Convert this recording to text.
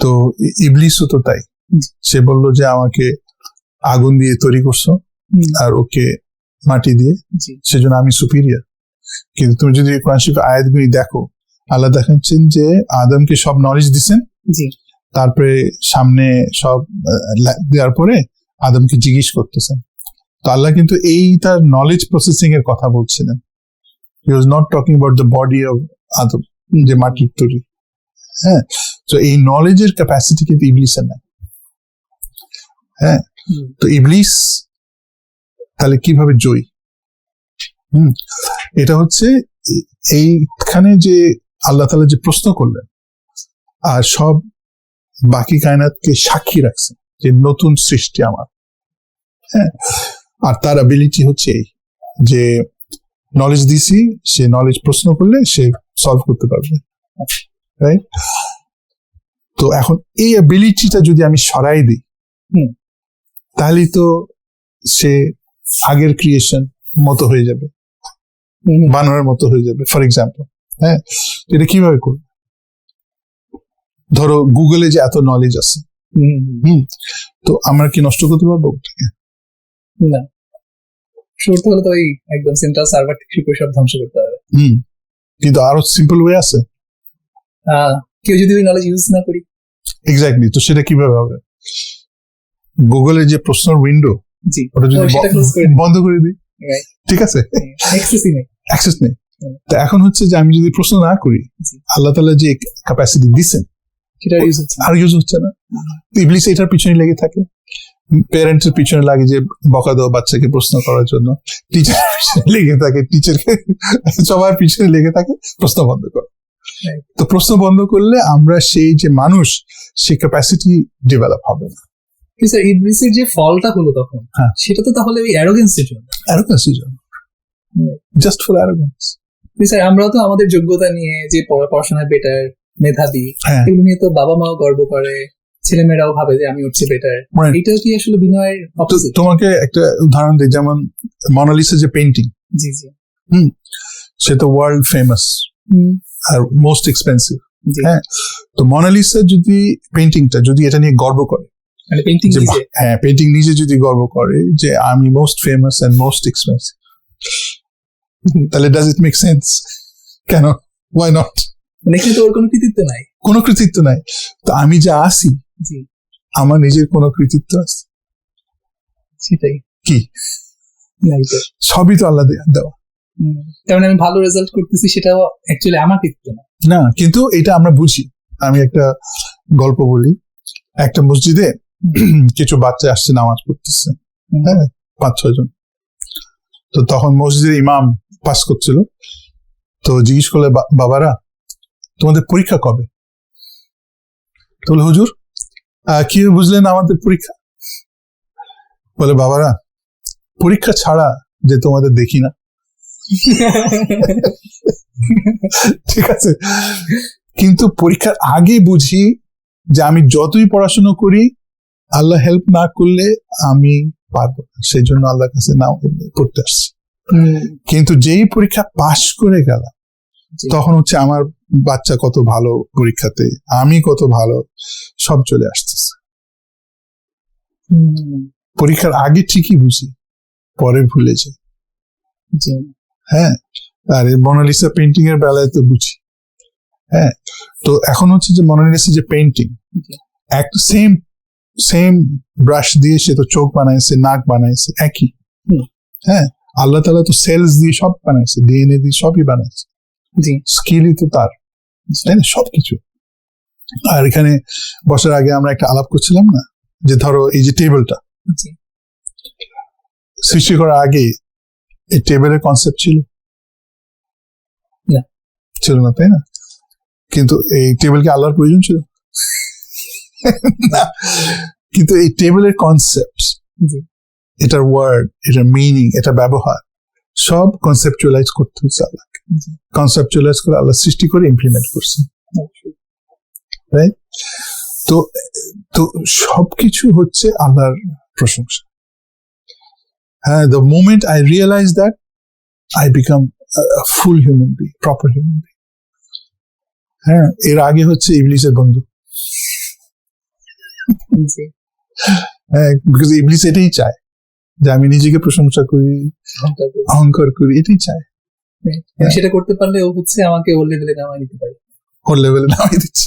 তো ইবলিসও তো তাই। সে বলল যে আমাকে আগুন দিয়ে তৈরি করছ আর ওকে মাটি দিয়ে। সেজন্য আমি সুপিরিয়ার কিন্তু তুমি যদি কোরআন শরীফ আয়াতগুলি দেখো আল্লাহ দেখাচ্ছেন যে আদমকে সব নলেজ দিছেন। তারপরে সামনে সব দেওয়ার পরে আদমকে জিজ্ঞেস করতেছেন। তো আল্লাহ কিন্তু এই তার নলেজ প্রসেসিং এর কথা বলছিলেন। He was not talking about the body of Adam যে মাটির তৈরি। হ্যাঁ? তো এই নলেজের ক্যাপাসিটি কিন্তু ইবলিসের নাই। হ্যাঁ? তো ইবলিস তাহলে কীভাবে জয়ী? হুম? এটা হচ্ছে এইখানে যে আল্লাহ তালা যে প্রশ্ন করলেন আর সব বাকি কায়নাতকে সাক্ষী রাখছেন যে নতুন সৃষ্টি আমার। হ্যাঁ? আর তার অ্যাবিলিটি হচ্ছে এই যে নলেজ দিছি সে নলেজ প্রশ্ন করলে সে সলভ করতে পারবে। রাইট তো এখন এই অ্যাবিলিটিটা যদি আমি সরাই দিই হুম। তাহলেই তো সে আগের ক্রিয়েশন মতো হয়ে যাবে। বানরের মতো হয়ে যাবে ফর এক্সাম্পল হ্যাঁ? এটা কীভাবে করবে? ধরো গুগলে যে এত নলেজ আছে হুম, হুম, তো আমরা কি নষ্ট করতে পারব ওটাকে? না। শুরুতে হলে তো ওই একদম সেন্ট্রাল সার্ভার শুরু করে সব ধ্বংস করতে হবে। হুম। কিন্তু আরও সিম্পল ওয়ে আছে। কেউ যদি ওই নলেজ ইউজ না করি। এক্স্যাক্টলি তো সেটা কীভাবে হবে? গুগলের যে প্রশ্নের উইন্ডো ওটা যদি। বন্ধ করে দিই? ঠিক আছে? নেই। অ্যাক্সেস নেই। তো এখন হচ্ছে যে আমি যদি প্রশ্ন না করি আল্লাহ তালা যে ক্যাপাসিটি দিচ্ছেন আর ইউজ হচ্ছে না। ইবলিস এটার পিছনে লেগে থাকে। প্যারেন্টের পিছনে লাগে যে বকা দেওয়া বাচ্চাকে প্রশ্ন করার জন্য। টিচার পিছনে লেগে থাকে। টিচারকে সবার পিছনে লেগে থাকে। প্রশ্ন বন্ধ কর. তো প্রশ্ন বন্ধ করলে আমরা সেই যে মানুষ সেই ক্যাপাসিটি ডেভেলপ হবে না। স্যার ইবলিসের যে ফলটা হলো তখন হ্যাঁ। সেটা তো তাহলে ওই অ্যারোগেন্সের জন্য। অ্যারোগেন্সের জন্য। জাস্ট ফর অ্যারোগেন্স স্যার আমরাও তো আমাদের যোগ্যতা নিয়ে যে পড়া- পড়াশোনায় বেটার মেধাবী হ্যাঁ। এগুলো নিয়ে তো বাবা মাও গর্ব করে ছেলেমেয়েরাও ভাবে যে আমি উঠছি বেটার. এটাও কি আসলে বিনয়ের অপোজিট তোমাকে একটা উদাহরণ দিই যেমন মনালিসা যে পেন্টিং জি জি। সে তো ওয়ার্ল্ড ফেমাস হুম, আর মোস্ট এক্সপেন্সিভ হ্যাঁ। তো মনালিসা যদি পেন্টিংটা যদি এটা নিয়ে গর্ব করে মানে হ্যাঁ পেন্টিং নিজে যদি গর্ব করে যে আমি most famous and most expensive তাহলে ডাজ ইট মেক সেন্স কেন? ওয়াই নট মানে এখানে তো ওর কোনো কৃতিত্ব নাই। কোনো কৃতিত্ব নাই। তো আমি যা আসি আমার নিজের কোনো কৃতিত্ব আছে? সেটাই। কি? সবই তো আল্লাহ দেওয়া। তার মানে আমি ভালো রেজাল্ট করতেছি সেটাও অ্যাকচুয়ালি আমার কৃতিত্ব না। না কিন্তু এটা আমরা বুঝি। আমি একটা গল্প বলি। একটা মসজিদে কিছু বাচ্চা আসছে নামাজ পড়তেছে। হ্যাঁ পাঁচ ছয় জন। তো তখন মসজিদের ইমাম পাস করছিল। তো জিজ্ঞেস করলে বাবারা তোমাদের পরীক্ষা কবে? তো বলে হুজুর আহ, কি বুঝলেন আমাদের পরীক্ষা? বলে বাবারা পরীক্ষা ছাড়া যে তোমাদের দেখি না। ঠিক আছে। কিন্তু পরীক্ষার আগে বুঝি যে আমি যতই পড়াশোনা করি আল্লাহ হেল্প না করলে আমি পারব সেই জন্য আল্লাহর কাছে নাও পড়তে আসছি। কিন্তু যেই পরীক্ষা পাশ করে গেল জি। তখন হচ্ছে আমার বাচ্চা কত ভালো পরীক্ষাতে আমি কত ভালো সব চলে আসতেছে। পরীক্ষার আগে ঠিকই বুঝি পরে ভুলে যাই। জি। হ্যাঁ? আর এই মোনালিসা পেন্টিং এর বেলায় তো বুঝি। হ্যাঁ? তো এখন হচ্ছে যে মোনালিসা যে পেন্টিং এক সেম সেম ব্রাশ দিয়ে সে তো চোখ বানাইছে নাক বানাইছে একই। হ্যাঁ? আল্লাহ তালা তো সেলস দিয়ে সব বানাইছে ডিএনএ দিয়ে সবই বানাইছে। জি। স্কিলই তো তার তাই না? সবকিছু। আর এখানে বসার আগে আমরা একটা আলাপ করছিলাম না? যে ধরো এই যে টেবিলটা সৃষ্টি করার আগে এই টেবিলের কনসেপ্ট ছিল? না। ছিল না তাই না? কিন্তু এই টেবিল টেবিলকে আল্লাহর প্রয়োজন ছিল? কিন্তু এই টেবিলের কনসেপ্ট এটার ওয়ার্ড এটার মিনিং এটা ব্যবহার সব কনসেপচুয়ালাইজ করতে হচ্ছে আল্লাহ কনসেপচুয়ালাইজ করে আল্লাহ সৃষ্টি করে ইমপ্লিমেন্ট করছে। তো তো সবকিছু হচ্ছে আল্লাহর প্রশংসা। হ্যাঁ the moment I realize that I become full human be proper human be হ্যাঁ এর আগে হচ্ছে ইংলিশের বন্ধু। হ্যাঁ বিকজ ইবলিস এটাই চায় যে আমি নিজেকে প্রশংসা করি অহংকার করি। এটাই চায়। সেটা করতে পারলে ও হচ্ছে আমাকে ওর লেভেলে নামাই দিতে পারে। ওর লেভেলে নামিয়ে দিচ্ছে।